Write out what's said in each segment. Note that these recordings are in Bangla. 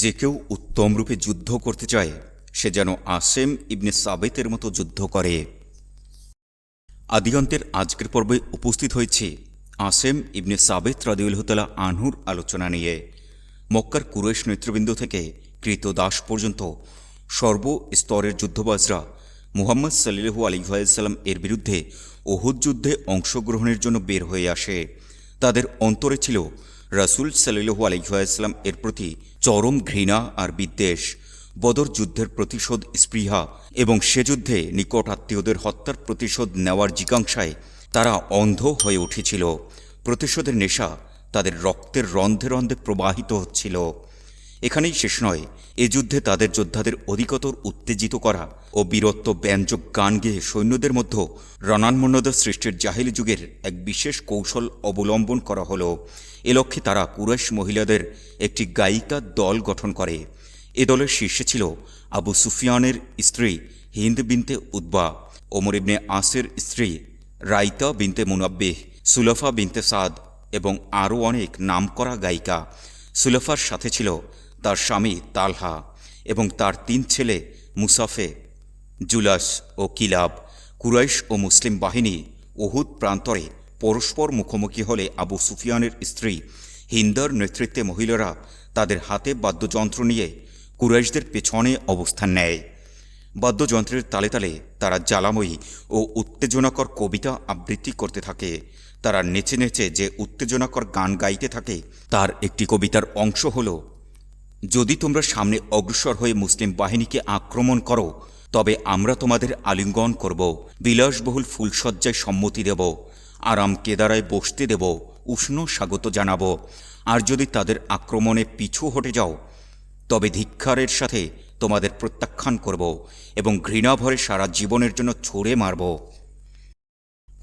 যে কেউ উত্তম রূপে যুদ্ধ করতে চায়, সে যেন আসেম ইবনে সাবেতের মতো যুদ্ধ করে। আদিগন্তের আজকের পর্বে উপস্থিত হয়েছে আসেম ইবনে সাবেত রাদিউলহতালা আনহুর আলোচনা নিয়ে। মক্কার কুরেশ নেতৃবৃন্দ থেকে কৃত দাস পর্যন্ত সর্বস্তরের যুদ্ধবাজরা মুহাম্মদ সাল্লু আলিহাসাল্লাম এর বিরুদ্ধে ওহুদ যুদ্ধে অংশগ্রহণের জন্য বের হয়ে আসে। তাদের অন্তরে ছিল রাসুল সাল্লু আলিহাসাল্লাম এর প্রতি চরম ঘৃণা আর বিদ্বেষ, বদর যুদ্ধের প্রতিশোধ স্পৃহা এবং সে যুদ্ধে নিকট আত্মীয়দের হত্যার প্রতিশোধ নেওয়ার জিজ্ঞাসায় তারা অন্ধ হয়ে উঠেছিল। প্রতিশোধের নেশা তাদের রক্তের রন্ধে রন্ধে প্রবাহিত হচ্ছিল। এখানেই শেষ নয়। এ যুদ্ধে তাদের যোদ্ধাদের অধিকতর উত্তেজিত করা ও বীরত্ব ব্যঞ্জক গান গেয়ে সৈন্যদের মধ্যে রণান্মন্যতা সৃষ্টির জাহিলি যুগের এক বিশেষ কৌশল অবলম্বন করা হলো। এ লক্ষ্যে তারা কুরেশ মহিলাদের একটি গায়িকা দল গঠন করে। এ দলের শীর্ষে ছিল আবু সুফিয়ানের স্ত্রী হিন্দ বিনতে উদ্বা ওমর ইবনে আসের স্ত্রী রাইতা বিনতে মুনাব্বিহ, সুলফা বিনতে সাদ এবং আরও অনেক নামকরা গায়িকা। সুলফার সাথে ছিল তার স্বামী তালহা এবং তার তিন ছেলে মুসাফে, জুলাস ও কিলাব, কুরাইশ ও মুসলিম বাহিনী ওহুদ প্রান্তরে পরস্পর মুখোমুখি হলে আবু সুফিয়ানের স্ত্রী হিন্দার নেতৃত্বে মহিলারা তাদের হাতে বাদ্যযন্ত্র নিয়ে কুরাইশদের পেছনে অবস্থান নেয়। বাদ্যযন্ত্রের তালে তালে তারা জ্বালাময়ী ও উত্তেজনাকর কবিতা আবৃত্তি করতে থাকে। তারা নেচে নেচে যে উত্তেজনাকর গান গাইতে থাকে, তার একটি কবিতার অংশ হল যদি তোমরা সামনে অগ্রসর হয়ে মুসলিম বাহিনীকে আক্রমণ করো, তবে আমরা তোমাদের আলিঙ্গন করব, বিলাসবহুল ফুলসজ্জায় সম্মতি দেব, আরাম কেদারায় বসতে দেব, উষ্ণ স্বাগত জানাব। আর যদি তাদের আক্রমণে পিছু হটে যাও, তবে ধিক্ষারের সাথে তোমাদের প্রত্যাখ্যান করব এবং ঘৃণাভরে সারা জীবনের জন্য ছড়ে মারব।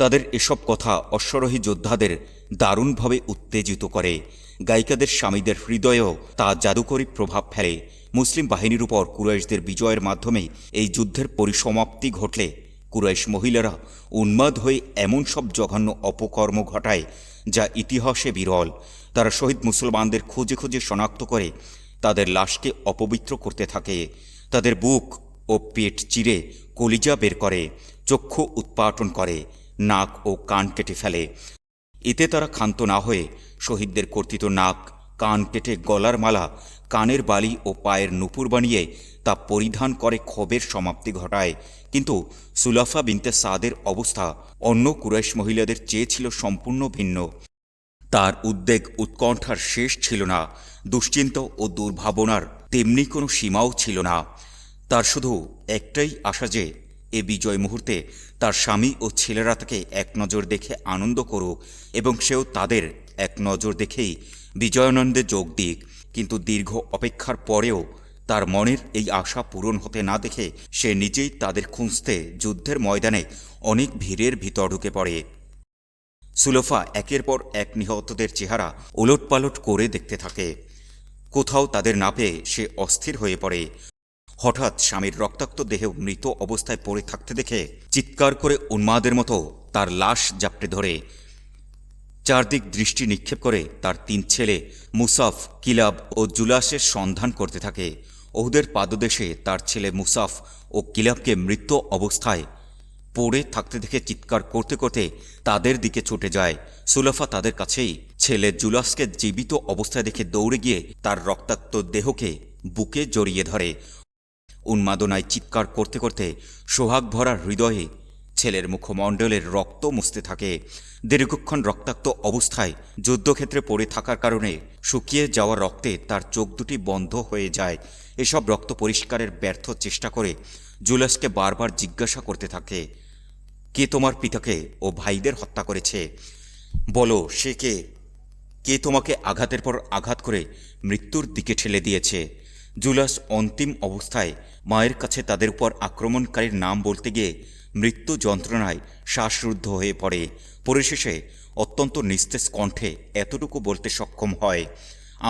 তাদের এসব কথা অশ্বরোহী যোদ্ধাদের দারুণভাবে উত্তেজিত করে। গায়িকাদের স্বামীদের হৃদয়েও তা জাদুকরী প্রভাব ফেলে। মুসলিম বাহিনীর উপর কুরাইশদের বিজয়ের মাধ্যমে এই যুদ্ধের পরিসমাপ্তি ঘটলে কুরাইশ মহিলারা উন্মাদ হয়ে এমন সব জঘন্য অপকর্ম ঘটায় যা ইতিহাসে বিরল। তারা শহীদ মুসলমানদের খুঁজে খুঁজে শনাক্ত করে তাদের লাশকে অপবিত্র করতে থাকে। তাদের বুক ও পেট চিরে কলিজা বের করে, চক্ষু উৎপাটন করে। নাক ও কান কেটে ফেলে। এতে তারা ক্ষান্ত না হয়ে শহীদদের কর্তৃত নাক, কান কেটে গলার মালা, কানের বালি ও পায়ের নুপুর বানিয়ে তা পরিধান করে ক্ষোভের সমাপ্তি ঘটায়। কিন্তু সুলাফা বিনতে সাদের অবস্থা অন্য কুরাইশ মহিলাদের চেয়ে ছিল সম্পূর্ণ ভিন্ন। তার উদ্বেগ উৎকণ্ঠার শেষ ছিল না, দুশ্চিন্ত ও দুর্ভাবনার তেমনি কোনো সীমাও ছিল না। তার শুধু একটাই আশা যে এ বিজয় মুহূর্তে তার স্বামী ও ছেলেরা তাকে এক নজর দেখে আনন্দ করুক এবং সেও তাদের এক নজর দেখেই বিজয়ানন্দে যোগ দিক। কিন্তু দীর্ঘ অপেক্ষার পরেও তার মনের এই আশা পূরণ হতে না দেখে সে নিজেই তাদের খুঁজতে যুদ্ধের ময়দানে অনেক ভিড়ের ভিতর ঢুকে পড়ে। সুলোফা একের পর এক নিহতদের চেহারা ওলটপালট করে দেখতে থাকে। কোথাও তাদের না পেয়ে সে অস্থির হয়ে পড়ে। হঠাৎ স্বামীর রক্তাক্ত দেহে মৃত অবস্থায় পড়ে থাকতে দেখে চিৎকার করে উন্মাদের মতো তার লাশ জাপটে ধরে। চারদিক দৃষ্টি নিক্ষেপ করে তার তিন ছেলে মুসাফ, কিলাব ও জুলাসের সন্ধান করতে থাকে। ওহুদের পাদদেশে তার ছেলে মুসাফ ও কিলাবকে মৃত অবস্থায় পড়ে থাকতে দেখে চিৎকার করতে করতে তাদের দিকে ছুটে যায়। সুলাফা তাদের কাছেই ছেলে জুলাসকে জীবিত অবস্থায় দেখে দৌড়ে গিয়ে তার রক্তাক্ত দেহকে বুকে জড়িয়ে ধরে। উন্মাদনায় চিৎকার করতে করতে সোহাগ ভরা হৃদয়ে ছেলের মুখমণ্ডলের রক্ত মুছতে থাকে। দীর্ঘক্ষণ রক্তাক্ত অবস্থায় যুদ্ধক্ষেত্রে পড়ে থাকার কারণে শুকিয়ে যাওয়া রক্তে তার চোখ দুটি বন্ধ হয়ে যায়। এসব রক্ত পরিষ্কারের ব্যর্থ চেষ্টা করে জুলাসকে বারবার জিজ্ঞাসা করতে থাকে, কে তোমার পিতাকে ও ভাইদের হত্যা করেছে? বলো, সে কে? কে তোমাকে আঘাতের পর আঘাত করে মৃত্যুর দিকে ঠেলে দিয়েছে? জুলাস অন্তিম অবস্থায় মায়ের কাছে তাদের উপর আক্রমণকারীর নাম বলতে গিয়ে মৃত্যু যন্ত্রণায় শ্বাসরুদ্ধ হয়ে পড়ে। পরিশেষে অত্যন্ত নিস্তেজ কণ্ঠে এতটুকু বলতে সক্ষম হয়,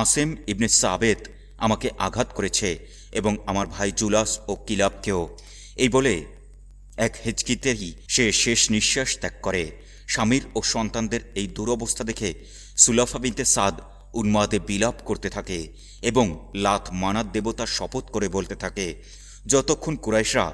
আসেম ইবনে সাবেদ আমাকে আঘাত করেছে এবং আমার ভাই জুলাস ও কিলাবকেও। এই বলে এক হেঁচকিতেই সে শেষ নিঃশ্বাস ত্যাগ করে। স্বামীর ও সন্তানদের এই দুরবস্থা দেখে সুলাফা বিনতে সাদ উন্মাদে বিলাপ করতে থাকে এবং লাত মানাত দেবতার শপথ করে বলতে থাকে, যতক্ষণ কুরাইশরা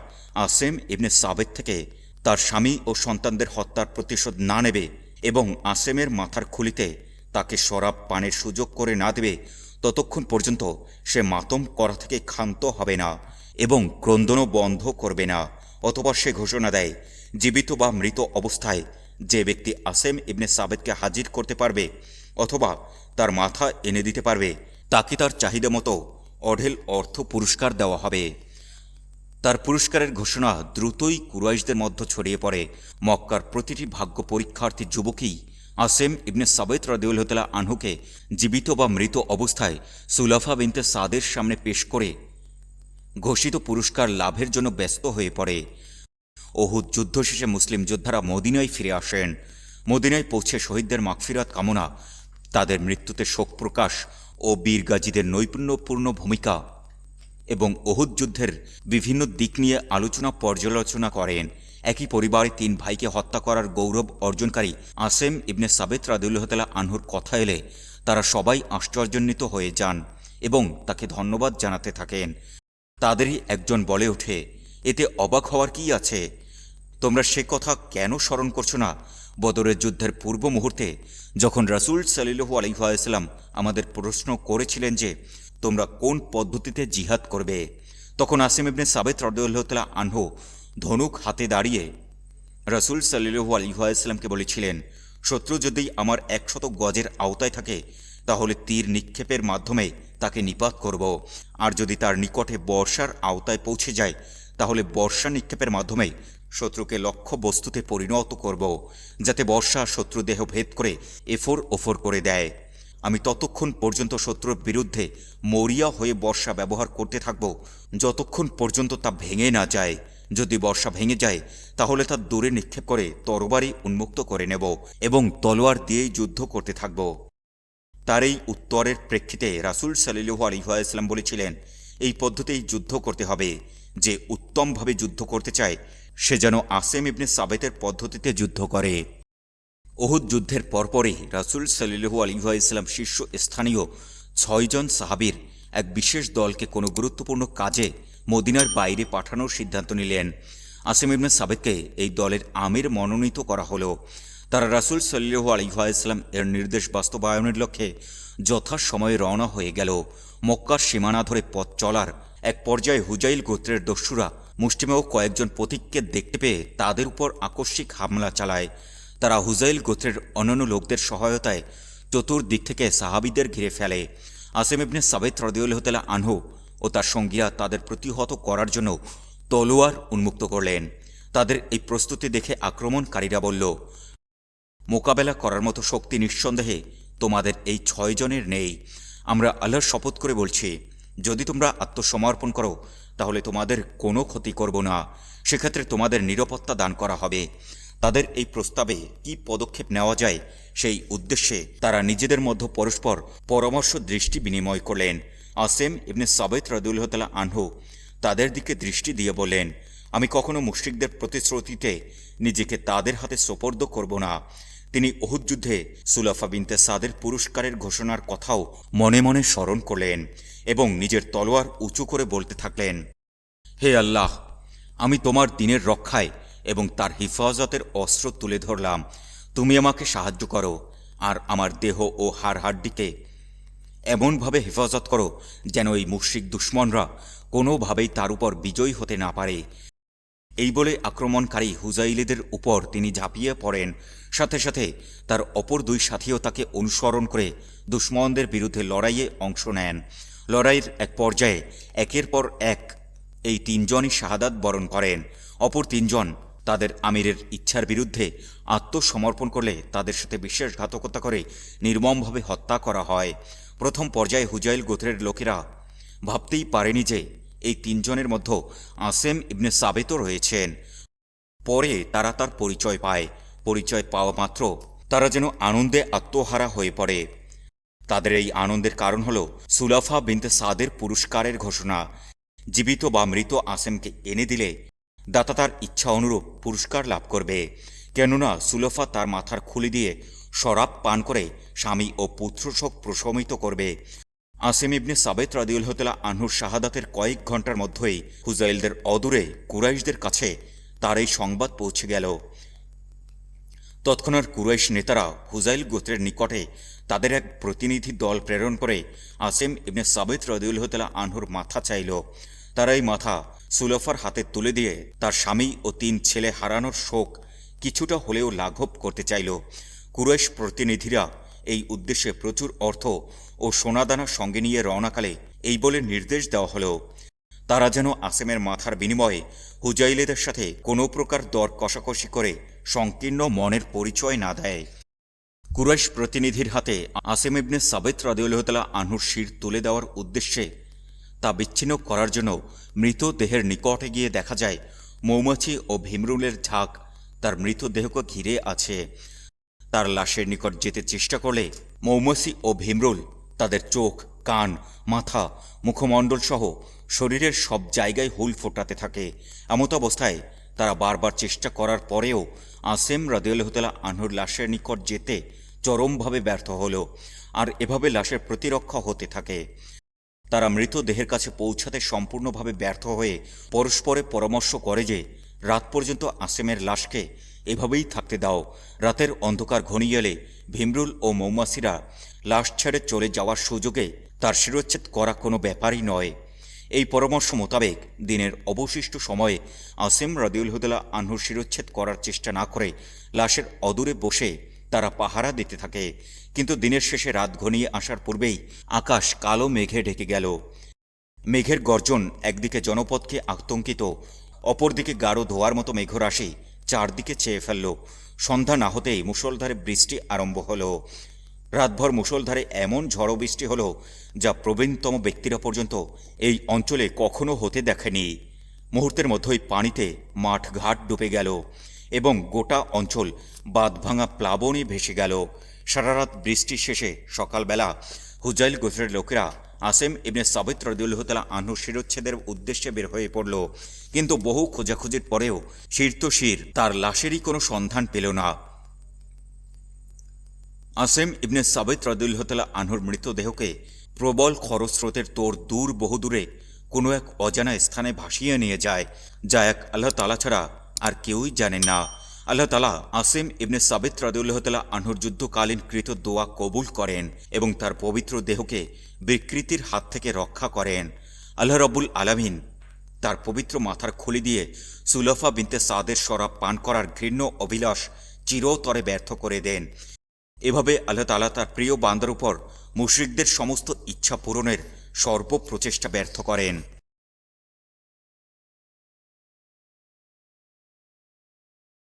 আসেম ইবনে সাবেদ থেকে তার স্বামী ও সন্তানদের হত্যার প্রতিশোধ না নেবে এবং আসেমের মাথার খুলিতে তাকে শরাব পানের সুযোগ করে না দেবে, ততক্ষণ পর্যন্ত সে মাতম করা থেকে ক্ষান্ত হবে না এবং ক্রন্দনও বন্ধ করবে না, অথবা সে ঘোষণা দেয়, জীবিত বা মৃত অবস্থায় যে ব্যক্তি আসেম ইবনে সাবেদকে হাজির করতে পারবে অথবা তার মাথা এনে দিতে পারবে। তাকে তার চাহিদা মতো অঢেল অর্থ পুরস্কার দেওয়া হবে। তার পুরস্কারের ঘোষণা দ্রুতই কুরাইশদের মধ্যে ছড়িয়ে পড়ে। মক্কার প্রতিটি ভাগ্য পরীক্ষার্থী যুবকই আসেম ইবনে সাবেত রদিউল হতলা আনহুকে জীবিত বা মৃত অবস্থায় সুলাফা বিনতে সাদের সামনে পেশ করে ঘোষিত পুরস্কার লাভের জন্য ব্যস্ত হয়ে পড়ে। ওহুদ যুদ্ধ শেষে মুসলিম যোদ্ধারা মদিনায় ফিরে আসেন। মদিনায় পৌঁছে শহীদদের মাগফিরাত কামনা তাদের মৃত্যুতে শোক প্রকাশ ও বীরগাজীদের নৈপুণ্যপূর্ণ ভূমিকা এবং ওহুদ যুদ্ধের বিভিন্ন দিক নিয়ে আলোচনা পর্যালোচনা করেন। একই পরিবারে তিন ভাইকে হত্যা করার গৌরব অর্জনকারী আসেম ইবনে সাবেত রাদুল্লাহতালা আনহুর কথা এলে তারা সবাই আশ্চর্যান্বিত হয়ে যান এবং তাকে ধন্যবাদ জানাতে থাকেন। তাদেরই একজন বলে ওঠে, এতে অবাক হওয়ার কি আছে? তোমরা সে কথা কেন স্মরণ করছ না? বদরের যুদ্ধের পূর্ব মুহূর্তে যখন রাসুল সালিলহু আলিহাসাল্লাম আমাদের প্রশ্ন করেছিলেন যে, তোমরা কোন পদ্ধতিতে জিহাদ করবে? তখন আসিম ইবনে সাবেত রদুল্লাহতালা আনহু ধনুক হাতে দাঁড়িয়ে রাসুল সাল্লু আলিহাইসলামকে বলেছিলেন, শত্রু যদি আমার একশত গজের আওতায় থাকে, তাহলে তীর নিক্ষেপের মাধ্যমে তাকে নিপাত করব। আর যদি তার নিকটে বর্ষার আওতায় পৌঁছে যায়, তাহলে বর্ষা নিক্ষেপের মাধ্যমে শত্রুকে লক্ষ্য বস্তুতে পরিণত করব, যাতে বর্ষা শত্রু দেহ ভেদ করে এফোর ওফর করে দেয়। আমি ততক্ষণ পর্যন্ত শত্রুর বিরুদ্ধে মরিয়া হয়ে বর্ষা ব্যবহার করতে থাকব, যতক্ষণ পর্যন্ত তা ভেঙে না যায়। যদি বর্ষা ভেঙে যায়, তাহলে তা দূরে নিক্ষেপ করে তরবারি উন্মুক্ত করে নেব এবং তলোয়ার দিয়েই যুদ্ধ করতে থাকব। তার এই উত্তরের প্রেক্ষিতে রাসুল সাল্লু আলিহাইসলাম বলেছিলেন, এই পদ্ধতিই যুদ্ধ করতে হবে। যে উত্তমভাবে যুদ্ধ করতে চায় সে যেন আসেম ইবনে সাবেতের পদ্ধতিতে যুদ্ধ করে। ওহুদ যুদ্ধের পরপরই রাসুল সাল্লু আলিহাইসলাম শীর্ষ স্থানীয় ছয়জন সাহাবির এক বিশেষ দলকে কোনো গুরুত্বপূর্ণ কাজে মদিনার বাইরে পাঠানোর সিদ্ধান্ত নিলেন। আসিম ইবনে সাবেদকে এই দলের আমির মনোনীত করা হলো। তারা রাসুল সাল্লু আলিহাইসলাম এর নির্দেশ বাস্তবায়নের লক্ষ্যে যথাসময়ে রওনা হয়ে গেল। মক্কার সীমানা ধরে পথ চলার এক পর্যায়ে হুজাইল গোত্রের দস্যুরা মুষ্টিমেয় কয়েকজন প্রতীককে দেখতে পেয়ে তাদের উপর আকস্মিক হামলা চালায়। তারা হুজাইল গোত্রের অন্যান্য লোকদের সহায়তায় চতুর্দিক থেকে সাহাবিদের ঘিরে ফেলে। আসেম ইবনে সাবেত রদিউল্লাহতালা আনহু ও তার সঙ্গীরা তাদের প্রতিহত করার জন্য তলোয়ার উন্মুক্ত করলেন। তাদের এই প্রস্তুতি দেখে আক্রমণকারীরা বলল, মোকাবেলা করার মতো শক্তি নিঃসন্দেহে তোমাদের এই ছয়জনের নেই। আমরা আল্লাহর শপথ করে বলছি, যদি তোমরা আত্মসমর্পণ করো তাহলে তোমাদের কোনো ক্ষতি করব না। সেক্ষেত্রে তোমাদের নিরাপত্তা দান করা হবে। তাদের এই প্রস্তাবে কি পদক্ষেপ নেওয়া যায়, সেই উদ্দেশ্যে তারা নিজেদের মধ্যে পরস্পর পরামর্শ দৃষ্টি বিনিময় করলেন। আসেম ইবনে সাবেত রদুল্লাহতালা আনহু তাদের দিকে দৃষ্টি দিয়ে বললেন, আমি কখনো মুশ্রিকদের প্রতিশ্রুতিতে নিজেকে তাদের হাতে সোপর্দ করব না। তিনি ওহুদ যুদ্ধে সুলাফা বিনতে সাদের পুরস্কারের ঘোষণার কথাও মনে মনে স্মরণ করলেন। এবং নিজের তলোয়ার উঁচু করে বলতে থাকলেন, হে আল্লাহ, আমি তোমার দিনের রক্ষায় এবং তার হিফাজতের অস্ত্র তুলে ধরলাম। তুমি আমাকে সাহায্য করো আর আমার দেহ ও হাড় হাড্ডিকে এমনভাবে হেফাজত করো যেন এই মুশ্রিক দুশ্মনরা কোনোভাবেই তার উপর বিজয়ী হতে না পারে। এই বলে আক্রমণকারী হুজাইলিদের উপর তিনি ঝাঁপিয়ে পড়েন। সাথে সাথে তার অপর দুই সাথীও তাকে অনুসরণ করে দুশ্মনদের বিরুদ্ধে লড়াইয়ে অংশ নেন। লড়াইয়ের এক পর্যায়ে একের পর এক এই তিনজনই শাহাদাত বরণ করেন। অপর তিনজন তাদের আমিরের ইচ্ছার বিরুদ্ধে আত্মসমর্পণ করলে তাদের সাথে বিশ্বাসঘাতকতা করে নির্মমভাবে হত্যা করা হয়। প্রথম পর্যায়ে হুজাইল গোত্রের লোকেরা ভাবতেই পারেনি যে এই তিনজনের মধ্যে আসেম ইবনে সাবেতও রয়েছেন। পরে তারা তার পরিচয় পায়। পরিচয় পাওয়া মাত্র তারা যেন আনন্দে আত্মহারা হয়ে পড়ে। তাদের এই আনন্দের কারণ হল সুলাফা বিনতে সাদের পুরস্কারের ঘোষণা। জীবিত বা মৃত আসেমকে এনে দিলে দাতা তার ইচ্ছা অনুরূপ পুরস্কার লাভ করবে। কেননা সুলফা তার মাথার খুলি দিয়ে শরাব পান করে স্বামী ও পুত্রশোক প্রশমিত করবে। আসিম ইবনে সাবেত রাদিউল হতলা আনহুর শাহাদাতের কয়েক ঘণ্টার মধ্যেই হুজাইলদের অদূরে কুরাইশদের কাছে তার এই সংবাদ পৌঁছে গেল। তৎক্ষণাৎ কুরাইশ নেতারা হুজাইল গোত্রের নিকটে তাদের এক প্রতিনিধি দল প্রেরণ করে আসেম ইবনে সাবেত রদিউল হতলা আনহুর মাথা চাইল। তারা এই মাথা সুলফার হাতে তুলে দিয়ে তার স্বামী ও তিন ছেলে হারানোর শোক কিছুটা হলেও লাঘব করতে চাইল। কুরাইশ প্রতিনিধিরা এই উদ্দেশ্যে প্রচুর অর্থ ও সোনাদানা সঙ্গে নিয়ে রওনাকালে এই বলে নির্দেশ দেওয়া হলো। তারা যেন আসেমের মাথার বিনিময়ে হুজাইলেদের সাথে কোনো প্রকার দর কষাকষি করে সংকীর্ণ মনের পরিচয় না দেয়। কুরাইশ প্রতিনিধির হাতে আসেম ইবনে সাবেত রাদিউল্লাহতালা আনহুর শির তুলে দেওয়ার উদ্দেশ্যে তা বিচ্ছিন্ন করার জন্য মৃতদেহের নিকটে গিয়ে দেখা যায়, মৌমাছি ও ভীমরুলের ঝাঁক তার মৃতদেহকে ঘিরে আছে। তার লাশের নিকট যেতে চেষ্টা করলে মৌমাছি ও ভীমরুল তাদের চোখ, কান, মাথা, মুখমণ্ডল সহ শরীরের সব জায়গায় হুল ফোটাতে থাকে। এমত অবস্থায় তারা বারবার চেষ্টা করার পরেও আসেম রাদিউল্লাহতালা আনহুর লাশের নিকট যেতে চরমভাবে ব্যর্থ হলো, আর এভাবে লাশের প্রতিরক্ষা হতে থাকে। তারা মৃতদেহের কাছে পৌঁছাতে সম্পূর্ণভাবে ব্যর্থ হয়ে পরস্পরে পরামর্শ করে যে, রাত পর্যন্ত আসেমের লাশকে এভাবেই থাকতে দাও। রাতের অন্ধকার ঘনিয়ে এলে ভীমরুল ও মৌমাসিরা লাশ ছেড়ে চলে যাওয়ার সুযোগে তার শিরোচ্ছেদ করা কোনো ব্যাপারই নয়। এই পরামর্শ মোতাবেক দিনের অবশিষ্ট সময়ে আসেম রদিউল হুদলা আনহুর শিরোচ্ছেদ করার চেষ্টা না করে লাশের অদূরে বসে তারা পাহারা দিতে থাকে। কিন্তু দিনের শেষে রাত ঘনিয়ে আসার পূর্বেই আকাশ কালো মেঘে ঢেকে গেল। মেঘের গর্জন একদিকে জনপদকে আতঙ্কিত, অপরদিকে গাঢ় ধোয়ার মতো মেঘরাশি চারদিকে চেয়ে ফেলল। সন্ধ্যা না হতেই মুষলধারে বৃষ্টি আরম্ভ হলো। রাতভর মুষলধারে এমন ঝড়ো বৃষ্টি হলো যা প্রবীণতম ব্যক্তিরা পর্যন্ত এই অঞ্চলে কখনো হতে দেখেনি। মুহূর্তের মধ্যেই পানিতে মাঠ ঘাট ডুবে গেল। এবং গোটা অঞ্চল বাঁধভাঙা প্লাবনে ভেসে গেল। সারারাত বৃষ্টি শেষে সকালবেলা হুজাইল গোত্রের লোকেরা আসেম ইবনে সাবিত রদিউল্লাহতালা আনহু শিরোচ্ছেদের উদ্দেশ্যে বের হয়ে পড়ল। কিন্তু বহু খোঁজাখুঁজির পরেও শির তো শির তার লাশেরই কোনো সন্ধান পেল না। আসেম ইবনে সাবেত রদুল্লাহতালা আনহুর মৃতদেহকে প্রবল খরস্রোতের তোর দূর বহুদূরে কোনো এক অজানা স্থানে ভাসিয়ে নিয়ে যায়, যা এক আল্লাহ তালা ছাড়া আর কেউই জানে না। আল্লাহ তালা আসিম ইবনে সাবেত রদুল্লাহতালা আনহুর যুদ্ধকালীন কৃত দোয়া কবুল করেন এবং তার পবিত্র দেহকে বিকৃতির হাত থেকে রক্ষা করেন। আল্লাহ রব্বুল আলামিন তার পবিত্র মাথার খুলি দিয়ে সুলফা বিনতে সাদের শরাব পান করার ঘৃণ্য অভিলাষ চিরতরে ব্যর্থ করে দেন। এভাবে আল্লাহ তালা তার প্রিয় বান্দার উপর মুশরিকদের সমস্ত ইচ্ছা পূরণের সর্বপ্রচেষ্টা ব্যর্থ করেন।